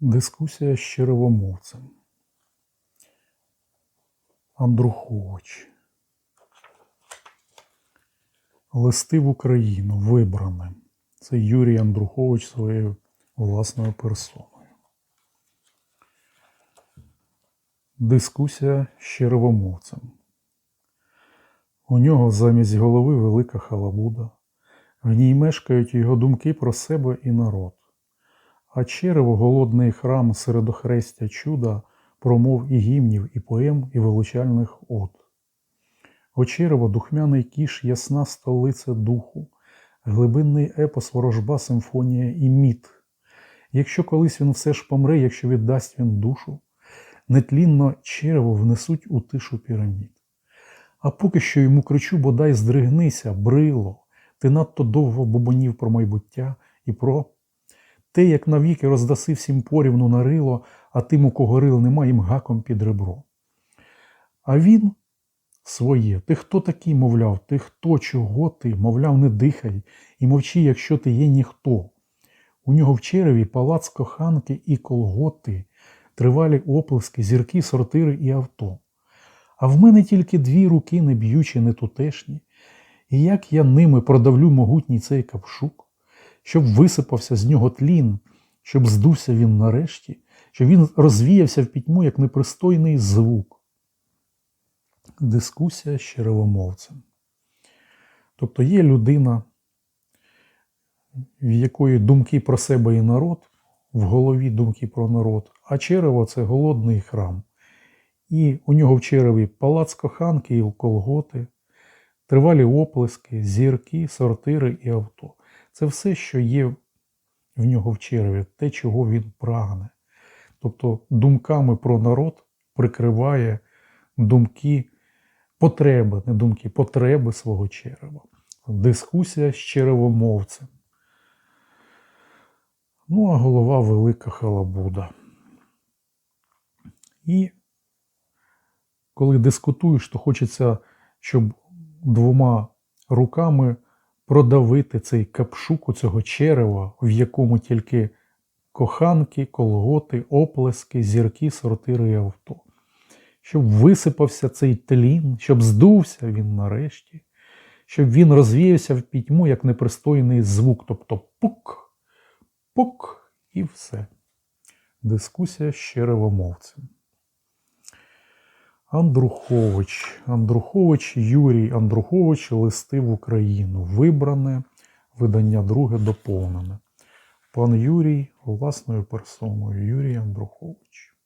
Дискусія з черевомовцем. Андрухович. Листи в Україну вибране. Це Юрій Андрухович своєю власною персоною. Дискусія з черевомовцем. У нього замість голови велика халабуда. В ній мешкають його думки про себе і народ. А черево голодний храм серед охрестя чуда, промов і гімнів, і поем, і величальних от. О черево духмяний кіш, ясна столиця духу, глибинний епос, ворожба, симфонія і міт. Якщо колись він все ж помре, якщо віддасть він душу, нетлінно черево внесуть у тишу пірамід. А поки що йому кричу, бодай здригнися, брило, ти надто довго бубонів про майбуття і про те, як навіки роздаси всім порівну на рило, а тим, у кого рил нема, їм гаком під ребро. А він своє, ти хто такий, мовляв, ти хто, чого ти, мовляв, не дихай, і мовчи, якщо ти є ніхто. У нього в череві палац коханки і колготи, тривалі оплески, зірки, сортири і авто. А в мене тільки дві руки, не б'ючі, не тутешні, і як я ними продавлю могутній цей капшук, щоб висипався з нього тлін, щоб здувся він нарешті, щоб він розвіявся в пітьму, як непристойний звук. Дискусія з черевомовцем. Тобто є людина, в якої думки про себе і народ, в голові думки про народ, а черево це голодний храм. І у нього в череві палац коханки і колготи, тривалі оплески, зірки, сортири і авто. Це все, що є в нього в череві, те, чого він прагне. Тобто думками про народ прикриває думки, потреби, не думки, потреби свого черева. Дискусія з черевомовцем. Ну, а голова велика халабуда. І коли дискутуєш, то хочеться, щоб двома руками продавити цей капшук у цього черева, в якому тільки коханки, колготи, оплески, зірки, сортири і авто. Щоб висипався цей тлін, щоб здувся він нарешті, щоб він розвіявся в пітьму, як непристойний звук, тобто пук, пук і все. Дискусія з черевомовцем. Андрухович. Андрухович Юрій Андрухович Листи в Україну. Вибране, видання друге доповнене. Пан Юрій власною персоною Юрій Андрухович.